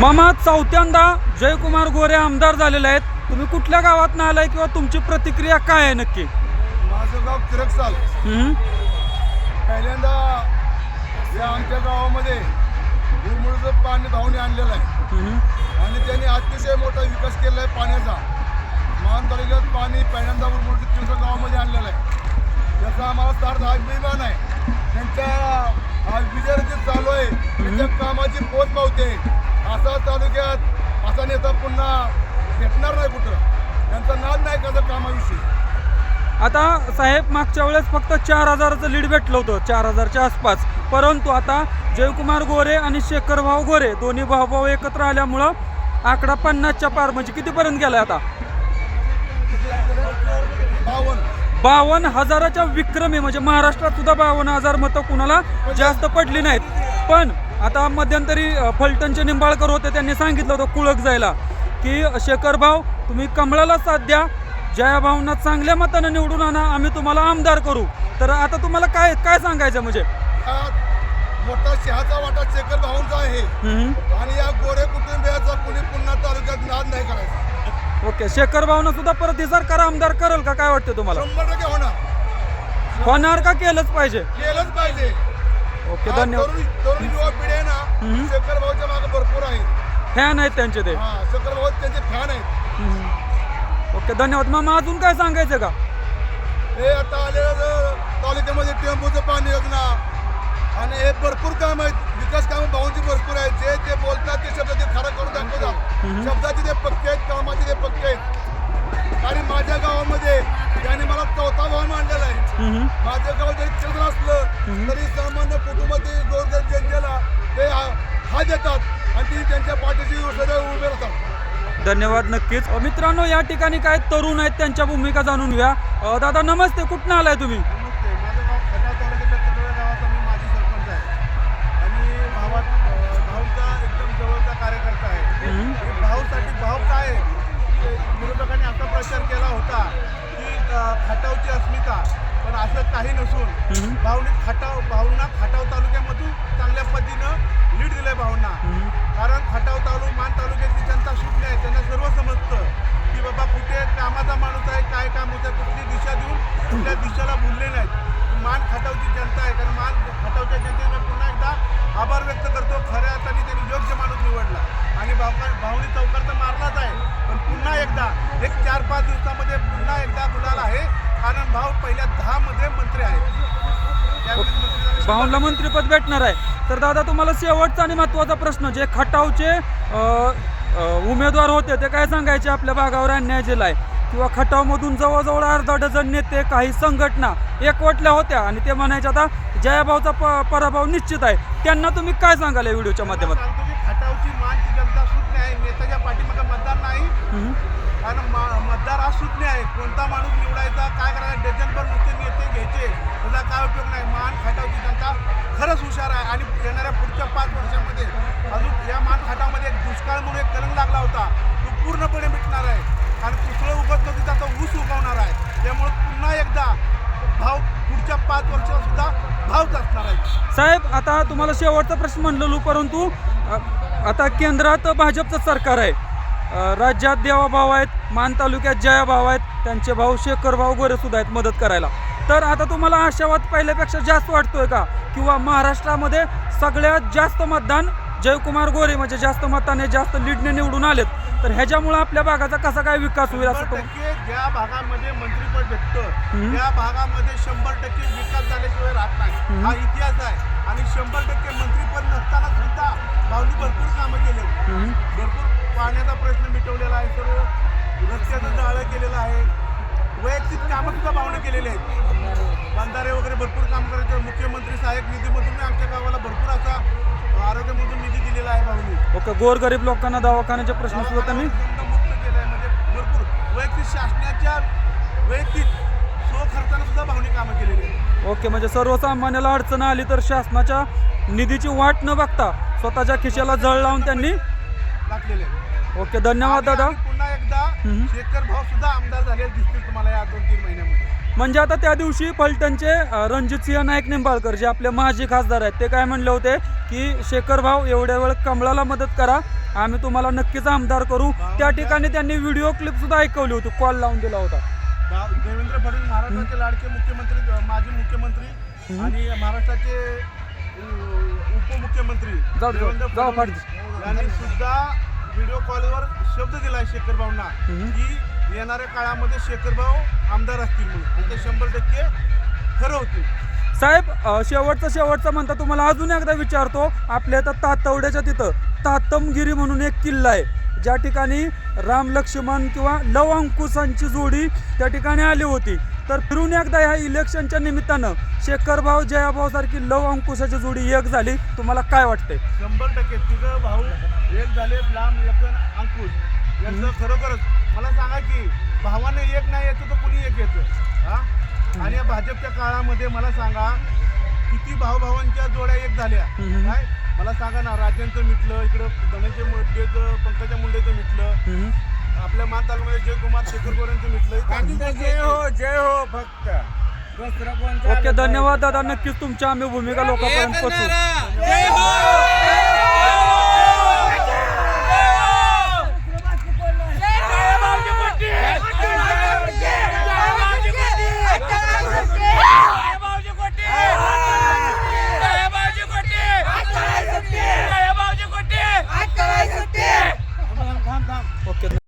मामा चौथ्यांदा जयकुमार गोरे आमदार झालेले आहेत. तुम्ही कुठल्या गावात ना आलाय किंवा तुमची प्रतिक्रिया काय आहे नक्की? माझं गाव किरकसाल हम्म. पहिल्यांदा या आमच्या गावामध्ये गुरमुळचं पाणी धावणे आणलेलं आहे. हम्म. आणि त्यांनी अतिशय मोठा विकास केला आहे पाण्याचा. मान तालुक्यात पाणी पहिल्यांदा गुरमुळचं किरकोळ गावामध्ये आणलेलं आहे. याचा आम्हाला सार्थ अभिमान आहे. त्यांच्या आज विजय जे चालू आहे त्यांच्या कामाची पोच पावते असा तालुक्यात असा नेता पुन्हा भेटणार नाही कुठं. त्यांचा नाद नाही कसं कामाविषयी? आता साहेब मागच्या वेळेस फक्त चार हजाराचं लीड भेटलं होतं चार हजारच्या आसपास. परंतु आता जयकुमार गोरे आणि शेखर भाऊ गोरे दोन्ही भाऊ भाऊ एकत्र आल्यामुळं आकडा पन्नासच्या पार म्हणजे कितीपर्यंत गेलाय आता? बावन्न. बावन्न हजाराच्या विक्रमी म्हणजे महाराष्ट्रात सुद्धा बावन्न हजार मतं कुणाला जास्त पडली नाहीत. पण आता मध्यंतरी फलटणचे निंबाळकर होते त्यांनी सांगितलं होतं कुळक जायला की शेखर भाऊ तुम्ही कमळाला साथ द्या जया भाऊंना चांगल्या मतानं निवडून आणा आम्ही तुम्हाला आमदार करू. तर आता तुम्हाला काय काय सांगायचं म्हणजे? मोठा शहाचा वाटा शेखर भाऊंचा आहे. आणि या गोरे कुटुंबियाचा कुणी पुन्हा तालुक्यात नाद नाही करायचा. ओके शेखर भाऊनं सुद्धा परत हे सरकार आमदार करेल का? काय वाटतं तुम्हाला? शंभर टक्के होणार. होणार का? केलंच पाहिजे. केलंच पाहिजे. ओके धन्यवाद. तरुण तरुण युवा पिढी आहे. ना शेखर भाऊच्या मागे भरपूर आहे. फॅन आहेत त्यांचे ते. हा शेखर भाऊ त्यांचे फॅन आहेत. हम्म. ओके धन्यवाद. मामा अजून काय सांगायचं का? हे आता आलेलं तालुक्यामध्ये टेम्पोचं पाणी योजना. आणि हे भरपूर काम आहेत. विकास कामं भाऊंची भरपूर आहेत. जे ते बोलतात ते शब्द ते खरं करून दाखवतात. शब्दाचे ते पक्के आहेत कामाचे ते पक्के आहेत. आणि माझ्या गावामध्ये त्यांनी मला चौथा भाव हम्म. माझं गाव जरी चंद्र असलं तरी सामान्य कुटुंबातील गोरगरीब जनतेला ते हा- देतात आणि ती त्यांच्या पाठीशी सदैव उभे राहतात. धन्यवाद नक्कीच. मित्रांनो या ठिकाणी काय तरुण आहेत त्यांच्या भूमिका जाणून घ्या. अ, दादा नमस्ते. कुठनं आलाय तुम्ही? नमस्ते. माझं खटाव तालुक्यातल्या तडोळा गावाचा मी माजी सरपंच आहे. आणि भावात अं, भाऊचा एकदम जवळचा कार्यकर्ता आहे. हम्म. भाऊसाठी भाऊ काय आहे? की विरोधकांनी असा प्रचार केला होता की अं, खटावची अस्मिता पण असं काही नसून. भाऊने खटाव भाऊंना खटाव तालुक्यामधून चांगल्या पद्धतीनं लीड दिलंय भाऊंना हम्म. कारण खटाव तालुक मान तालुक्यातली जनता सुटली आहे त्यांना सर्व समजतं की बाबा कुठे कामाचा माणूस आहे काय काम होतं कुठली दिशा देऊन कुठल्या दिशेला भुलले नाहीत मान खटावची जनता आहे कारण मान खटावच्या जनतेने पुन्हा एकदा आभार व्यक्त करतो खऱ्या अर्थाने त्यांनी योग्य माणूस निवडला आणि भावका भावनी चौकार तर मारलाच आहे पण पुन्हा एकदा एक चार पाच दिवसामध्ये पुन्हा एकदा गुलाल आहे भाव पहिल्या दहा मध्ये मंत्री आहेत. भाऊंला मंत्रीपद भेटणार आहे. तर दादा तुम्हाला शेवटचा आणि महत्त्वाचा प्रश्न जे खटावचे उमेदवार होते ते काय सांगायचे? आपल्या भागावर अन्याय दिलाय किंवा खटावमधून जवळजवळ अर्धा डझन नेते काही संघटना एकवटल्या होत्या आणि ते म्हणायचे आता जयाभाऊचा प पराभव निश्चित आहे. त्यांना तुम्ही काय सांगाल या व्हिडिओच्या माध्यमातून? की खटावची मानची जनता सुटली आहे नेत्याच्या पाठीमागे मतदार नाही हम्म. कारण मा- मतदार आज सुटले आहे कोणता माणूस निवडायचा काय करायचा डझनभर नुसते नेते घ्यायचे. त्याचा काय उपयोग नाही. मान खटावची जनता खरंच हुशार आहे. आणि येणाऱ्या पुढच्या पाच वर्षामध्ये अजून या मान खाटामध्ये एक दुष्काळ म्हणून एक कलंक लागला होता. तो पूर्णपणे मिटणार आहे. आणि कुसळं उगत नव्हती तर आता ऊस उगवणार आहे. त्यामुळे पुन्हा एकदा भाव पुढच्या पाच वर्षाला सुद्धा भावच असणार आहे. साहेब आता तुम्हाला शेवटचा प्रश्न म्हणलेलो परंतु आता केंद्रात भाजपचं सरकार आहे. राज्यात देवाभाऊ आहेत मान तालुक्यात जयाभाऊ आहेत त्यांचे भाऊ शेखर भाऊ गोरे सुद्धा आहेत मदत करायला तर आता तुम्हाला आशावाद पहिल्यापेक्षा जास्त वाटतोय का किंवा महाराष्ट्रामध्ये सगळ्यात जास्त मतदान जयकुमार गोरे म्हणजे जास्त मताने जास्त लीडने निवडून आलेत तर ह्याच्यामुळे आपल्या भागाचा कसा काय विकास होईल असं ज्या भागामध्ये मंत्रीपद भेटतं. त्या भागामध्ये शंभर टक्के विकास झाल्याशिवाय राहत नाही. हा इतिहास आहे आणि शंभर टक्के मंत्रीपद नसताना सुद्धा भाऊनी भरपूर कामं केले. भरपूर पाण्याचा प्रश्न मिटवलेला आहे सर्व. रस्त्याचं जाळं केलेलं आहे. वैयक्तिक कामं सुद्धा भावने केलेले आहेत. बंधारे वगैरे भरपूर काम करायचं. मुख्यमंत्री सहाय्यक निधीमधून आमच्या गावाला भरपूर असा आरोग्यमधून निधी दिलेला आहे भाऊनी. ओके गोरगरीब लोकांना दवाखान्याचे प्रश्न सुद्धा त्यांनी? मुक्त केलंय. म्हणजे भरपूर वैयक्तिक शासनाच्या वैयक्तिक सुद्धा भावनी कामं केलेली आहेत. ओके म्हणजे सर्वसामान्याला अडचण आली तर शासनाच्या निधीची वाट न बघता स्वतःच्या खिशाला जळ लावून त्यांनी आहेत. ओके धन्यवाद दादा. पुन्हा एकदा हम्म. शेखर भाऊ सुद्धा आमदार झालेले दिसतील तुम्हाला या दोन तीन महिन्यामध्ये. म्हणजे आता त्या दिवशी फलटणचे अ, रणजितसिंह नाईक निंबाळकर जे आपले माजी खासदार आहेत ते काय म्हणले होते की शेखर भाऊ एवढ्या वेळ कमळाला मदत करा आम्ही तुम्हाला नक्कीच आमदार करू. त्या ठिकाणी त्यांनी व्हिडिओ क्लिप सुद्धा ऐकवली होती कॉल लावून दिला होता. देवेंद्र फडणवीस महाराष्ट्राचे लाडके मुख्यमंत्री अ, माजी मुख्यमंत्री आणि महाराष्ट्राचे उपमुख्यमंत्री जाऊ दे, देवेंद्र जाऊ फडणवीस. यांनी सुद्धा व्हिडिओ कॉलवर शब्द दिलाय शेखर भाऊंना. की येणाऱ्या काळामध्ये शेखर भाऊ आमदार असतील म्हणून. ते शंभर टक्के खरं होतील. साहेब शेवटचं शेवटचं म्हणता तुम्हाला अजून एकदा विचारतो. आपल्या इथं तातवड्याच्या तिथं तातमगिरी म्हणून एक किल्ला आहे. ज्या ठिकाणी राम लक्ष्मण किंवा लव अंकुशांची जोडी त्या ठिकाणी आली होती. तर फिरून एकदा ह्या इलेक्शनच्या निमित्तानं शेखरभाऊ जयाभाऊ सारखी लव अंकुशाची जोडी एक झाली. तुम्हाला काय वाटतंय? शंभर टक्के. तिघं भाऊ एक झाले लांब लखन अंकुश. यांचं खरोखरच मला सांगा की भावाने एक नाही येतं तर कुणी एक येतं? हा? आणि या भाजपच्या काळामध्ये मला सांगा किती भाऊभावांच्या जोड्या एक झाल्या. काय? मला सांगा ना राजांचं मिटलं इकडं धनंजय मुंडेचं पंकजा मुंडेचं मिटलं. आपल्या मान तालुक्यामध्ये जयकुमार शेखर गोरेंचं मिटलं जय हो जय हो फक्त. ओके धन्यवाद दादा. नक्कीच तुमच्या आम्ही भूमिका लोकांपर्यंत हो!